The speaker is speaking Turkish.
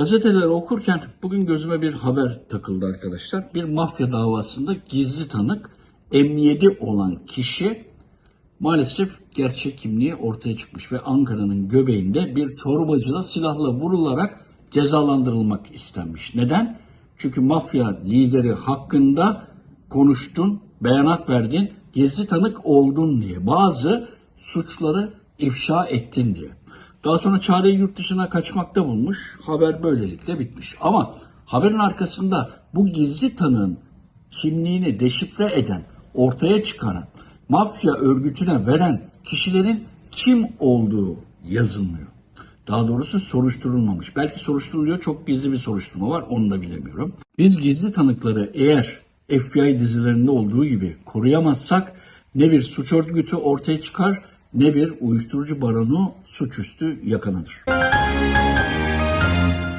Gazeteleri okurken bugün gözüme bir haber takıldı arkadaşlar. Bir mafya davasında gizli tanık M7 olan kişi maalesef gerçek kimliği ortaya çıkmış ve Ankara'nın göbeğinde bir çorbacıda silahla vurularak cezalandırılmak istenmiş. Neden? Çünkü mafya lideri hakkında konuştun, beyanat verdin, gizli tanık oldun diye. Bazı suçları ifşa ettin diye. Daha sonra çareyi yurt dışına kaçmakta bulmuş. Haber böylelikle bitmiş. Ama haberin arkasında bu gizli tanığın kimliğini deşifre eden, ortaya çıkaran, mafya örgütüne veren kişilerin kim olduğu yazılmıyor. Daha doğrusu soruşturulmamış. Belki soruşturuluyor çok gizli bir soruşturma var onu da bilemiyorum. Biz gizli tanıkları eğer FBI dizilerinde olduğu gibi koruyamazsak ne bir suç örgütü ortaya çıkar ne bir uyuşturucu baronu suçüstü yakalanır.